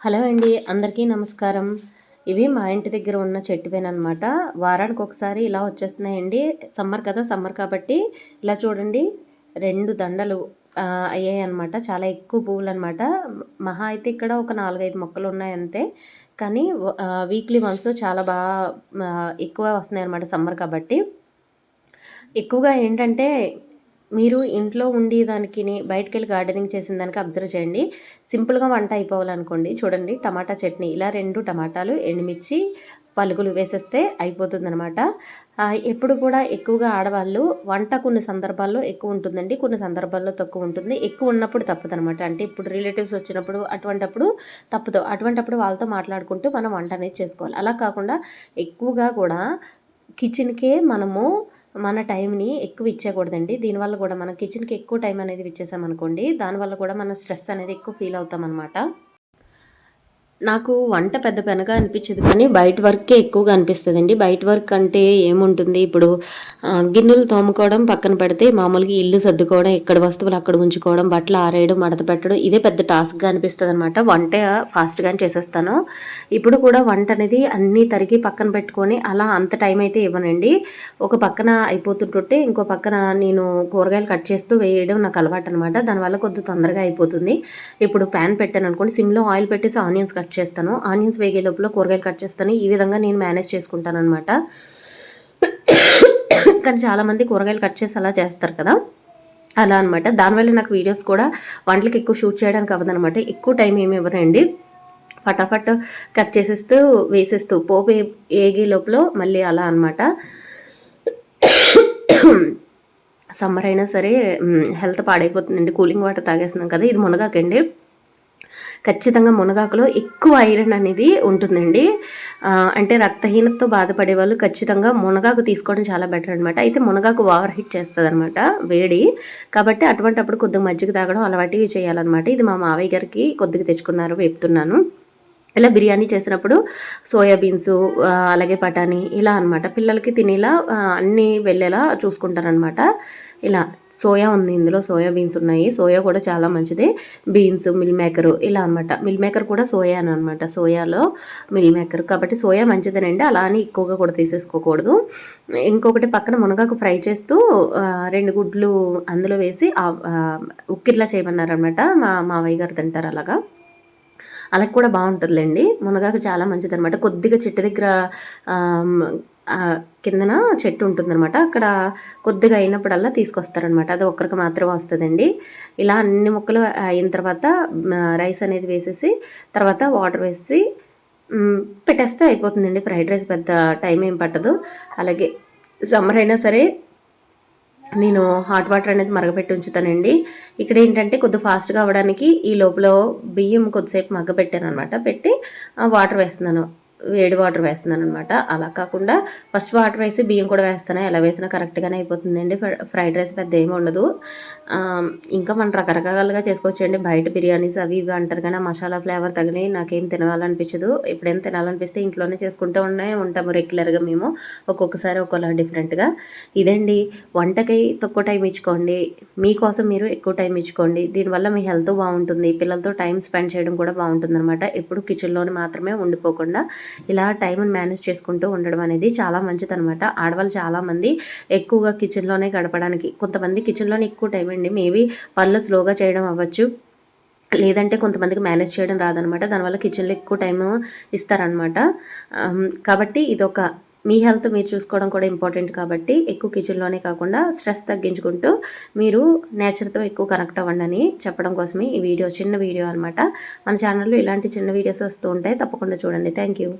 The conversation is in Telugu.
హలో అండి అందరికీ నమస్కారం. ఇవి మా ఇంటి దగ్గర ఉన్న చెట్టు పైన అనమాట వారానికి ఒకసారి ఇలా వచ్చేస్తున్నాయండి. సమ్మర్ కదా సమ్మర్ కాబట్టి ఇలా చూడండి రెండు దండలు అయ్యాయి అనమాట చాలా ఎక్కువ పువ్వులు అనమాట మహా అయితే ఇక్కడ ఒక నాలుగైదు మొక్కలు ఉన్నాయి అంతే. కానీ వీక్లీ వన్స్ చాలా బాగా ఎక్కువ వస్తున్నాయి అనమాట సమ్మర్ కాబట్టి. ఎక్కువగా ఏంటంటే మీరు ఇంట్లో ఉండి దానికి బయటకు వెళ్ళి గార్డెనింగ్ చేసిన దానికి అబ్జర్వ్ చేయండి. సింపుల్గా వంట అయిపోవాలనుకోండి. చూడండి టమాటా చట్నీ. ఇలా రెండు టమాటాలు ఎండుమిర్చి పలుకులు వేసేస్తే అయిపోతుందనమాట ఎప్పుడు కూడా ఎక్కువగా ఆడవాళ్ళు వంట కొన్ని సందర్భాల్లో ఎక్కువ ఉంటుందండి కొన్ని సందర్భాల్లో తక్కువ ఉంటుంది. ఎక్కువ ఉన్నప్పుడు తప్పదనమాట అంటే ఇప్పుడు రిలేటివ్స్ వచ్చినప్పుడు అటువంటప్పుడు తప్పుతో అటువంటప్పుడు వాళ్ళతో మాట్లాడుకుంటూ మనం వంట అనేది చేసుకోవాలి. అలా కాకుండా ఎక్కువగా కూడా కిచెన్కే మనము మన టైంని ఎక్కువ ఇచ్చేయకూడదండి. దీనివల్ల కూడా మనం కిచెన్కి ఎక్కువ టైం అనేది ఇచ్చేసామనుకోండి దానివల్ల కూడా మనం స్ట్రెస్ అనేది ఎక్కువ ఫీల్ అవుతాం అనమాట నాకు వంట పెద్ద పెనగా అనిపించదు కానీ బయట వర్కే ఎక్కువగా అనిపిస్తుందండి. బయట వర్క్ అంటే ఏముంటుంది? ఇప్పుడు గిన్నెలు తోముకోవడం పక్కన పెడితే మామూలుగా ఇల్లు సర్దుకోవడం ఎక్కడ వస్తువులు అక్కడ ఉంచుకోవడం బట్టలు ఆరేయడం మడత పెట్టడం ఇదే పెద్ద టాస్క్గా అనిపిస్తుంది అనమాట వంట ఫాస్ట్గానే చేసేస్తాను. ఇప్పుడు కూడా వంట అనేది అన్నీ తరిగి పక్కన పెట్టుకొని అలా అంత టైం అయితే ఇవ్వనండి. ఒక పక్కన అయిపోతుంటుంటే ఇంకో పక్కన నేను కూరగాయలు కట్ చేస్తూ వేయడం నాకు అలవాటు అనమాట దానివల్ల కొద్దిగా తొందరగా అయిపోతుంది. ఇప్పుడు ప్యాన్ పెట్టాను అనుకోండి సిమ్లో ఆయిల్ పెట్టేసి ఆనియన్స్ కట్ కట్ చేస్తాను. ఆనియన్స్ వేగే లోపల కూరగాయలు కట్ చేస్తాను. ఈ విధంగా నేను మేనేజ్ చేసుకుంటాను అనమాట కానీ చాలామంది కూరగాయలు కట్ చేసి అలా చేస్తారు కదా. అలా అనమాట దానివల్ల నాకు వీడియోస్ కూడా వంటలకు ఎక్కువ షూట్ చేయడానికి అవ్వదనమాట ఎక్కువ టైం ఏమి ఇవ్వరండి ఫటాఫట్ కట్ చేసేస్తూ వేసేస్తూ పోపు ఏగే లోపల మళ్ళీ అలా అనమాట సమ్మర్ అయినా సరే హెల్త్ పాడైపోతుందండి. కూలింగ్ వాటర్ తాగేస్తున్నాం కదా. ఇది మునగాకండి. ఖచ్చితంగా మునగాకులో ఎక్కువ ఐరన్ అనేది ఉంటుందండి. అంటే రక్తహీనతతో బాధపడే వాళ్ళు ఖచ్చితంగా మునగాకు తీసుకోవడం చాలా బెటర్ అనమాట అయితే మునగాకు ఓవర్ హిట్ చేస్తుంది అనమాట వేడి. కాబట్టి అటువంటిప్పుడు కొద్దిగా మజ్జిగ తాగడం అలవాటివి చేయాలన్నమాట. ఇది మా మావయ్య గారికి కొద్దిగా తెచ్చుకున్నారు వేపుతున్నాను. ఇలా బిర్యానీ చేసినప్పుడు సోయాబీన్స్ అలాగే పటానీ ఇలా అనమాట పిల్లలకి తినేలా అన్నీ వెళ్ళేలా చూసుకుంటారనమాట ఇలా సోయా ఉంది ఇందులో సోయా బీన్స్ ఉన్నాయి. సోయా కూడా చాలా మంచిది. బీన్స్ మిల్ మేకర్ ఇలా అనమాట మిల్ మేకర్ కూడా సోయా అని అనమాట సోయాలో మిల్ మేకర్. కాబట్టి సోయా మంచిదేనండి. అలా అని ఎక్కువగా కూడా తీసేసుకోకూడదు. ఇంకొకటి పక్కన మునగాకు ఫ్రై చేస్తూ రెండు గుడ్లు అందులో వేసి ఉక్కిర్లా చేయమన్నారనమాట మా మావయ్య గారు తింటారు అలాగా. అలా కూడా బాగుంటుందిలేండి. మునగాకు చాలా మంచిది అనమాట కొద్దిగా చెట్టు దగ్గర కిందన చెట్టు ఉంటుందన్నమాట. అక్కడ కొద్దిగా అయినప్పుడల్లా తీసుకొస్తారనమాట అది ఒక్కరికి మాత్రమే వస్తుందండి. ఇలా అన్ని ముక్కలు అయిన తర్వాత రైస్ అనేది వేసేసి తర్వాత వాటర్ వేసి పెట్టేస్తే అయిపోతుందండి. ఫ్రైడ్ రైస్ పెద్ద టైం ఏం పట్టదు. అలాగే సమ్మర్ అయినా సరే నేను హాట్ వాటర్ అనేది మరగపెట్టి ఉంచుతానండి. ఇక్కడ ఏంటంటే కొద్ది ఫాస్ట్గా అవ్వడానికి ఈ లోపల బియ్యం కొద్దిసేపు మగ్గపెట్టాను అనమాట పెట్టి వాటర్ వేస్తున్నాను. వేడి వాటర్ వేస్తున్నాను అనమాట అలా కాకుండా ఫస్ట్ వాటర్ వేసి బియ్యం కూడా వేస్తాను. ఎలా వేసినా కరెక్ట్గానే అయిపోతుందండి. ఫ్రైడ్ రైస్ పెద్ద ఏమి ఉండదు. ఇంకా మనం రకరకాలుగా చేసుకోవచ్చండి. బయట బిర్యానీస్ అవి ఇవి అంటారు కానీ మసాలా ఫ్లేవర్ తగిలి నాకేం తినాలనిపించదు. ఎప్పుడైనా తినాలనిపిస్తే ఇంట్లోనే చేసుకుంటూ ఉన్నాయి ఉంటాము రెగ్యులర్గా మేము. ఒక్కొక్కసారి ఒక్కోలా డిఫరెంట్గా. ఇదండి వంటకై తక్కువ టైం ఇచ్చుకోండి. మీకోసం మీరు ఎక్కువ టైం ఇచ్చుకోండి. దీనివల్ల మీ హెల్త్ బాగుంటుంది. పిల్లలతో టైం స్పెండ్ చేయడం కూడా బాగుంటుంది అనమాట ఎప్పుడు కిచెన్లోనే మాత్రమే ఉండిపోకుండా ఇలా టైంని మేనేజ్ చేసుకుంటూ ఉండడం అనేది చాలా మంచిదనమాట ఆడవాళ్ళు చాలామంది ఎక్కువగా కిచెన్లోనే గడపడానికి కొంతమంది కిచెన్లోనే ఎక్కువ టైం అండి. మేబీ పనులు స్లోగా చేయడం అవ్వచ్చు. లేదంటే కొంతమందికి మేనేజ్ చేయడం రాదనమాట దానివల్ల కిచెన్లో ఎక్కువ టైం ఇస్తారనమాట కాబట్టి ఇదొక మీ హెల్త్ మీరు చూసుకోవడం కూడా ఇంపార్టెంట్ కాబట్టి ఎక్కువ కిచెన్లోనే కాకుండా స్ట్రెస్ తగ్గించుకుంటూ మీరు నేచర్తో ఎక్కువ కనెక్ట్ అవ్వండి అని చెప్పడం కోసమే ఈ వీడియో చిన్న వీడియో అనమాట మన ఛానల్లో ఇలాంటి చిన్న వీడియోస్ వస్తూ ఉంటాయి. తప్పకుండా చూడండి. Thank you